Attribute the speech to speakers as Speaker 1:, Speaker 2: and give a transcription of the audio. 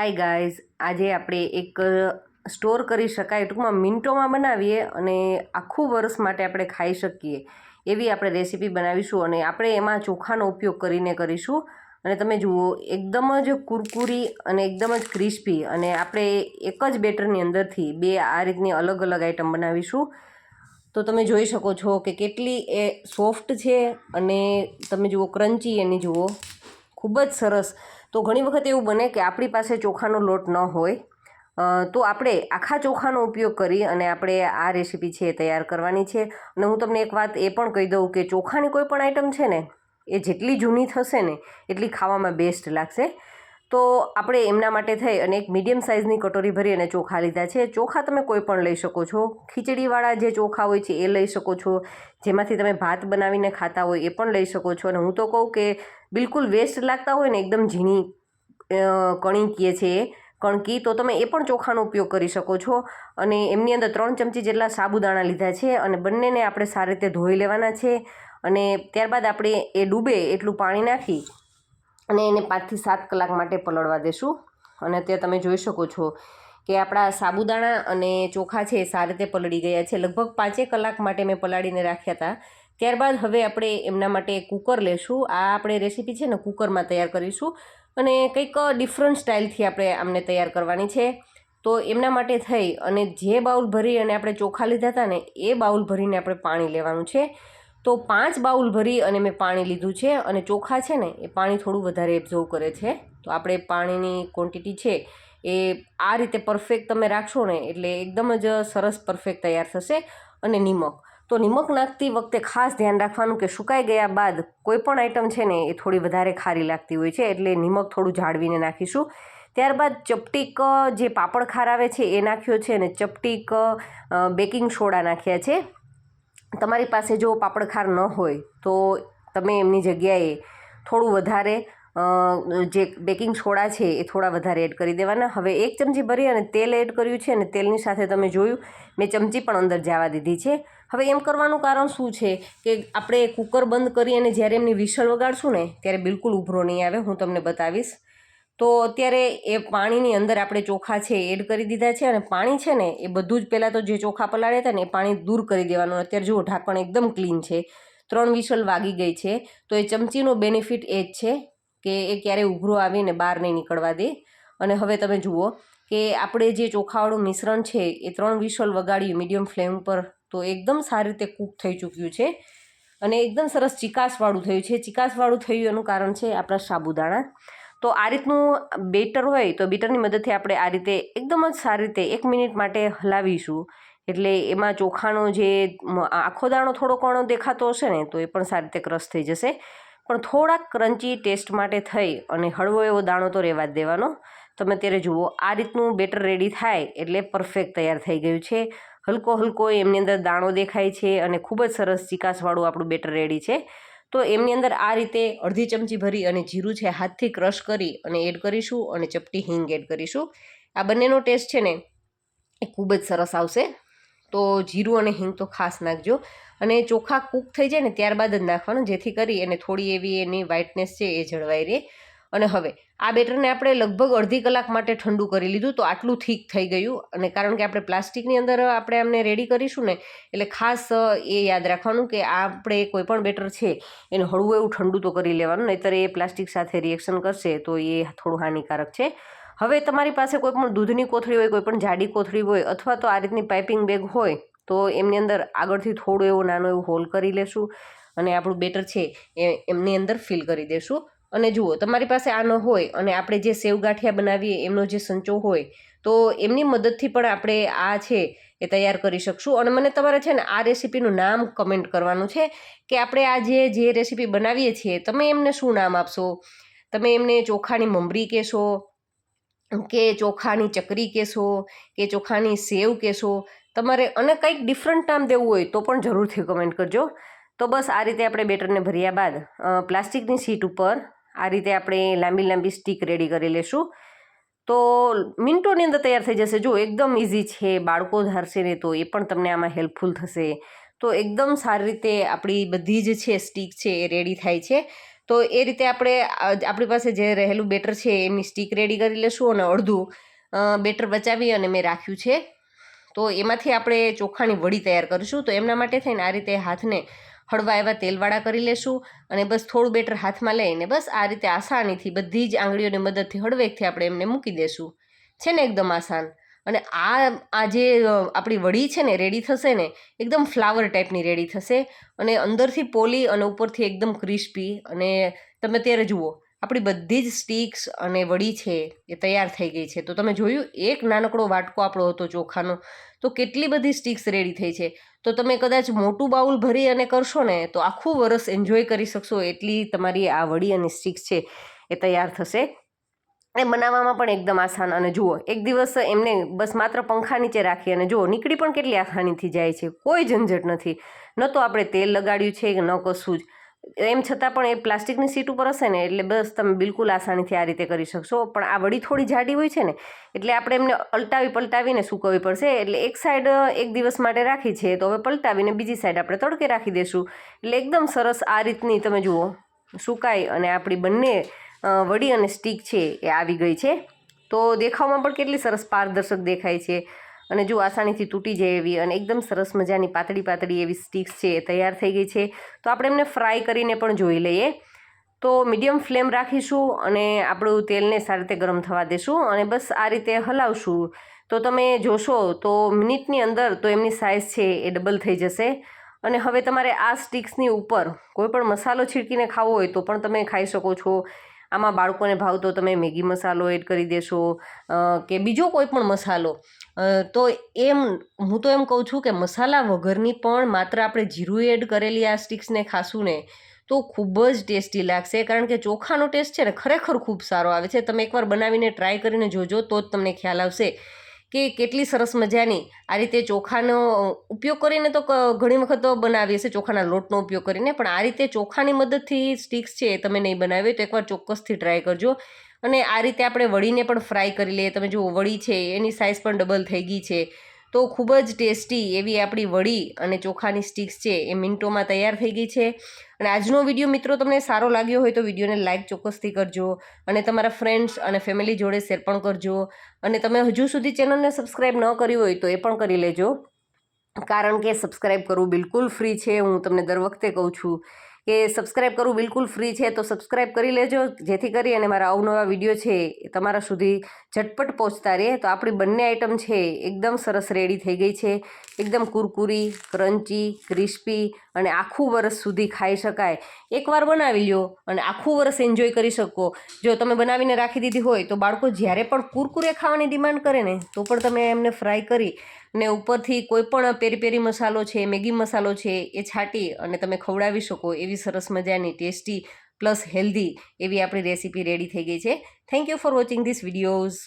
Speaker 1: Hi guys આજે આપણે એક સ્ટોર કરી શકાય ટૂંકમાં મિનિટોમાં બનાવીએ અને આખું વર્ષ માટે આપણે ખાઈ શકીએ. એવી આપણે રેસીપી બનાવીશું અને આપણે એમાં ચોખાનો ઉપયોગ કરીને કરીશું. અને તમે જુઓ, એકદમ જ કુરકુરી અને એકદમ જ ક્રિસ્પી અને આપણે એક જ બેટરની અંદરથી બે આ રીતની અલગ અલગ આઈટમ બનાવીશું. તો તમે જોઈ શકો છો કે કેટલી એ સોફ્ટ છે અને તમે જુઓ ક્રન્ચી એની જુઓ. ખૂબ જ સરસ. તો ઘણી વખત એવું બને કે આપણી પાસે ચોખાનો લોટ ન હોય તો આપણે આખા ચોખાનો ઉપયોગ કરી અને આપણે આ રેસીપી છે એ તૈયાર કરવાની છે. અને હું તમને એક વાત એ પણ કહી દઉં કે ચોખાની કોઈ પણ આઈટમ છે ને, એ જેટલી જૂની થશે ને, એટલી ખાવામાં બેસ્ટ લાગશે. તો આપણે એમના માટે થઈ અને એક મીડિયમ સાઇઝની કટોરી ભરી અને ચોખા લીધા છે. ચોખા તમે કોઈ પણ લઈ શકો છો. ખીચડીવાળા જે ચોખા હોય છે એ લઈ શકો છો. જેમાંથી તમે ભાત બનાવીને ખાતા હોય એ પણ લઈ શકો છો. અને હું તો કહું કે બિલકુલ વેસ્ટ લાગતા હોય ને એકદમ ઝીણી કણી કીએ છે એ. કણકી તો તમે એ પણ ચોખાનો ઉપયોગ કરી શકો છો. અને એમની અંદર ત્રણ ચમચી જેટલા સાબુદાણા લીધા છે અને બંનેને આપણે સારી રીતે ધોઈ લેવાના છે. અને ત્યારબાદ આપણે એ ડૂબે એટલું પાણી નાખી અને એને પાંચથી સાત કલાક માટે પલળવા દેશું. અને અત્યારે તમે જોઈ શકો છો કે આપણા સાબુદાણા અને ચોખા છે એ સારી રીતે પલળી ગયા છે. લગભગ પાંચેક કલાક માટે મેં પલાળીને રાખ્યા હતા. ત્યારબાદ હવે આપણે એમના માટે કુકર લેશું. આ આપણે રેસીપી છે ને કુકરમાં તૈયાર કરીશું અને કંઈક ડિફરન્ટ સ્ટાઇલથી આપણે આમને તૈયાર કરવાની છે. તો એમના માટે થઈ અને જે બાઉલ ભરી અને આપણે ચોખા લીધા હતા ને, એ બાઉલ ભરીને આપણે પાણી લેવાનું છે. તો પાંચ બાઉલ ભરી અને મેં પાણી લીધું છે અને ચોખા છે ને, એ પાણી થોડું વધારે એબ્ઝર્વ કરે છે. તો આપણે પાણીની ક્વોન્ટિટી છે એ આ રીતે પરફેક્ટ તમે રાખશો ને, એટલે એકદમ જ સરસ પરફેક્ટ તૈયાર થશે અને નિમક. તો નિમક નાખતી વખતે ખાસ ધ્યાન રાખવાનું કે સુકાઈ ગયા બાદ કોઈ પણ આઈટમ છે ને એ થોડી વધારે ખારી લાગતી હોય છે, એટલે નિમક થોડું જાળવીને નાખીશું. ત્યારબાદ ચપટીક જે પાપડ ખાર આવે છે એ નાખ્યો છે અને ચપટીક બેકિંગ સોડા નાખ્યા છે. તમારી પાસે જો પાપડ ખાર ન હોય તો તમે એમની જગ્યાએ થોડું વધારે જે બેકિંગ સોડા છે એ થોડા વધારે એડ કરી દેવાના. હવે એક ચમચી ભરી અને તેલ એડ કર્યું છે અને તેલની સાથે તમે જોયું, મેં ચમચી પણ અંદર જવા દીધી છે. હવે એમ કરવાનું કારણ શું છે કે આપણે કુકર બંધ કરી અને જ્યારે એમની વિસલ વગાડશું ને, ત્યારે બિલકુલ ઉભરો નહીં આવે, હું તમને બતાવીશ. તો અત્યારે એ પાણીની અંદર આપણે ચોખા છે એડ કરી દીધા છે અને પાણી છે ને, એ બધું જ પહેલાં તો જે ચોખા પલાળ્યા હતા ને, એ પાણી દૂર કરી દેવાનું. અત્યારે જુઓ, ઢાંકણ એકદમ ક્લીન છે. ત્રણ વિસલ વાગી ગઈ છે. તો એ ચમચીનો બેનિફિટ એ જ છે કે એ ક્યારેય ઉઘરો આવીને બહાર નહીં નીકળવા દે. અને હવે તમે જુઓ કે આપણે જે ચોખાવાળું મિશ્રણ છે એ ત્રણ વિસલ વગાડ્યું મીડિયમ ફ્લેમ પર તો એકદમ સારી રીતે કૂક થઈ ચૂક્યું છે. અને એકદમ સરસ ચિકાસવાળું થયું છે. ચિકાસવાળું થયું એનું કારણ છે આપણા સાબુદાણા. તો આ રીતનું બેટર હોય તો બેટરની મદદથી આપણે આ રીતે એકદમ જ સારી રીતે એક મિનિટ માટે હલાવીશું. એટલે એમાં ચોખાનો જે આખો દાણો થોડો ઘણો દેખાતો હશે ને, તો એ પણ સારી રીતે ક્રશ થઈ જશે. પણ થોડાક ક્રન્ચી ટેસ્ટ માટે થઈ અને હળવો એવો દાણો તો રહેવા જ દેવાનો. તમે અત્યારે જુઓ, આ રીતનું બેટર રેડી થાય એટલે પરફેક્ટ તૈયાર થઈ ગયું છે. હલકો હલકો એમની અંદર દાણો દેખાય છે અને ખૂબ જ સરસ ચિકાસવાળું આપણું બેટર રેડી છે. તો એમની અંદર આ રીતે અડધી ચમચી ભરી અને જીરું છે હાથથી ક્રશ કરી અને એડ કરીશું અને ચપટી હિંગ એડ કરીશું. આ બંનેનો ટેસ્ટ છે ને, એ ખૂબ જ સરસ આવશે. તો જીરું અને હિંગ તો ખાસ નાખજો. અને ચોખા કૂક થઈ જાય ને ત્યારબાદ જ નાખવાનું, જેથી કરી અને થોડી એવી એની વ્હાઇટનેસ છે એ જળવાઈ રહે. અને હવે, આ બેટરને આપણે લગભગ અડધી કલાક માટે ઠંડુ કરી લીધું તો આટલું થીક થઈ ગયું. અને કારણ કે આપણે પ્લાસ્ટિકની અંદર આપણે આમને રેડી કરીશું ને, એટલે ખાસ એ યાદ રાખવાનું કે આપણે કોઈ પણ બેટર છે, એને હળવું એવું ઠંડુ તો કરી લેવાનું, નહીંતર એ પ્લાસ્ટિક સાથે રિએક્શન કરશે તો એ થોડું હાનિકારક છે. હવે તમારી પાસે કોઈ પણ દૂધની કોથળી હોય, કોઈ પણ જાડી કોથળી હોય અથવા તો આ રીતની પાઇપિંગ બેગ હોય, તો એમની અંદર આગળથી થોડું એવો નાનો એવો હોલ કરી લેશું અને આપણું બેટર છે એ એમની અંદર ફિલ કરી દેશું. અને જુઓ, તમારી પાસે આ ન હોય અને આપણે જે સેવ ગાંઠિયા બનાવીએ, એમનો જે સંચો હોય, તો એમની મદદથી પણ આપણે આ છે એ તૈયાર કરી શકશું. અને મને તમારે છે ને આ રેસીપીનું નામ કમેન્ટ કરવાનું છે કે આપણે આ જે જે રેસીપી બનાવીએ છીએ, તમે એમને શું નામ આપશો? તમે એમને ચોખાની મમરી કહેશો? કે ચોખાની ચકરી કહેશો કે ચોખાની સેવ કહેશો તમારે અને કંઈક ડિફરન્ટ નામ દેવું હોય તો પણ જરૂરથી કમેન્ટ કરજો. તો બસ આ રીતે આપણે બેટરને ભર્યા બાદ પ્લાસ્ટિકની શીટ ઉપર આ રીતે આપણે લાંબી લાંબી સ્ટીક રેડી કરી લેશું. તો મિનિટોની અંદર તૈયાર થઈ જશે. જો એકદમ ઇઝી છે, બાળકો ધારશે ને તો એ પણ તમને આમાં હેલ્પફુલ થશે. તો એકદમ સારી રીતે આપણી બધી જ છે સ્ટીક છે એ રેડી થાય છે. તો એ રીતે આપણે આપણી પાસે જે રહેલું બેટર છે એમની સ્ટીક રેડી કરી લેશું અને અડધું બેટર બચાવી અને મેં રાખ્યું છે. તો એમાંથી આપણે ચોખાની વડી તૈયાર કરીશું. તો એમના માટે થઈને આ રીતે હાથને હળવા એવા તેલવાળા કરી લેશું અને બસ થોડું બેટર હાથમાં લઈને બસ આ રીતે આસાનીથી બધી જ આંગળીઓની મદદથી હળવેકથી આપણે એમને મૂકી દેશું. છે ને એકદમ આસાન? અને આ આ જે આપણી વડી છે ને, રેડી થશે ને, એકદમ ફ્લાવર ટાઈપની રેડી થશે અને અંદરથી પોલી અને ઉપરથી એકદમ ક્રિસ્પી અને તમે ત્યારે જુઓ, આપણી બધી જ સ્ટીક્સ અને વડી છે એ તૈયાર થઈ ગઈ છે. તો તમે જોયું, એક નાનકડો વાટકો આપણો હતો ચોખાનો. તો કેટલી બધી સ્ટીક્સ રેડી થઈ છે. તો તમે કદાચ મોટું બાઉલ ભરી અને કરશો ને, તો આખું વરસ એન્જોય કરી શકશો. એટલી તમારી આ વડી અને સ્ટીક્સ છે એ તૈયાર થશે. એ બનાવવામાં પણ એકદમ આસાન અને જુઓ, એક દિવસ એમને બસ માત્ર પંખા નીચે રાખી અને જુઓ, નીકળી પણ કેટલી આસાનીથી જાય છે. કોઈ ઝંઝટ નથી. ન તો આપણે તેલ લગાડ્યું છે કે ન કશું જ. એમ છતાં પણ એ પ્લાસ્ટિકની સીટ ઉપર હશે ને, એટલે બસ તમે બિલકુલ આસાનીથી આ રીતે કરી શકશો. પણ આ વડી થોડી જાડી હોય છે ને, એટલે આપણે એમને અલટાવી પલટાવીને સૂકવવી પડશે. એટલે એક સાઈડ એક દિવસ માટે રાખી છે, તો હવે પલટાવીને બીજી સાઈડ આપણે તડકે રાખી દઈશું એટલે એકદમ સરસ આ રીતની તમે જુઓ સુકાય અને આપણી બંને વડી અને સ્ટીક છે એ આવી ગઈ છે. તો દેખાવમાં પણ કેટલી સરસ પારદર્શક દેખાય છે. અને જો આસાનીથી તૂટી જાય એવી અને એકદમ સરસ મજાની પાતળી પાતળી એવી સ્ટીક્સ છે એ તૈયાર થઈ ગઈ છે. તો આપણે એમને ફ્રાય કરીને પણ જોઈ લઈએ. તો મીડિયમ ફ્લેમ રાખીશું અને આપણું તેલને સારી રીતે ગરમ થવા દેશું અને બસ આ રીતે હલાવશું. તો તમે જોશો તો મિનિટની અંદર તો એમની સાઇઝ છે એ ડબલ થઈ જશે. અને હવે તમારે આ સ્ટીક્સની ઉપર કોઈ પણ મસાલો છીડકીને ખાવો હોય તો પણ તમે ખાઈ શકો છો. આમાં બાળકોને ભાવતો તમે મેગી મસાલો એડ કરી દેશો કે બીજો કોઈ પણ મસાલો. તો એમ, હું તો એમ કહું છું કે મસાલા વગરની પણ માત્ર આપણે જીરું એડ કરેલી આ સ્ટિક્સને ખાશું ને, તો ખૂબ જ ટેસ્ટી લાગશે. કારણ કે ચોખાનો ટેસ્ટ છે ને ખરેખર ખૂબ સારો આવે છે. તમે એકવાર બનાવીને ટ્રાય કરીને જોજો તો જ તમને ખ્યાલ આવશે. કે કેટલી સરસ મજાની આ રીતે ચોખાનો ઉપયોગ કરીને તો ઘણી વખત બનાવીએ છીએ ચોખાના લોટનો ઉપયોગ કરીને, પણ આ રીતે ચોખાની મદદથી સ્ટિક્સ છે એ તમે નહીં બનાવી તો એકવાર ચોક્કસથી ટ્રાય કરજો. અને આ રીતે આપણે વળીને પણ ફ્રાય કરી લઈએ. તમે જુઓ વળી છે, એની સાઇઝ પણ ડબલ થઈ ગઈ છે. તો ખૂબ જ ટેસ્ટી એવી આપણી વડી અને ચોખાની સ્ટિક્સ છે એ મિનિટોમાં તૈયાર થઈ ગઈ છે. અને આજનો વીડિયો મિત્રો તમને સારો લાગ્યો હોય તો વિડીયોને લાઇક ચોક્કસથી કરજો અને તમારા ફ્રેન્ડ્સ અને ફેમિલી જોડે શેર પણ કરજો. અને તમે હજુ સુધી ચેનલને સબસ્ક્રાઈબ ન કરી હોય તો એ પણ કરી લેજો. કારણ કે સબસ્ક્રાઈબ કરવું બિલકુલ ફ્રી છે, હું તમને દર વખતે કહું છું. કે સબસ્ક્રાઈબ કરવું બિલકુલ ફ્રી છે, તો સબસ્ક્રાઈબ કરી લેજો. જેથી કરી અને મારા અવનવા વીડિયો છે એ તમારા સુધી ઝટપટ પહોંચતા રહે. તો આપણી બંને આઇટમ છે એકદમ સરસ રેડી થઈ ગઈ છે. એકદમ કુરકુરી ક્રન્ચી ક્રિસ્પી અને આખું વરસ સુધી ખાઈ શકાય. એકવાર બનાવી લો અને આખું વરસ એન્જોય કરી શકો. જો તમે બનાવીને રાખી દીધી હોય તો બાળકો જ્યારે પણ કુરકુરે ખાવાની ડિમાન્ડ કરે ને, તો પણ તમે એમને ફ્રાય કરી ને ઉપરથી કોઈ પણ પેરી પેરી મસાલો છે, મેગી મસાલો છે એ છાંટી અને તમે ખવડાવી શકો એવી સરસ મજાની ટેસ્ટી પ્લસ હેલ્ધી એવી આપણી રેસીપી રેડી થઈ ગઈ છે. Thank you for watching this videos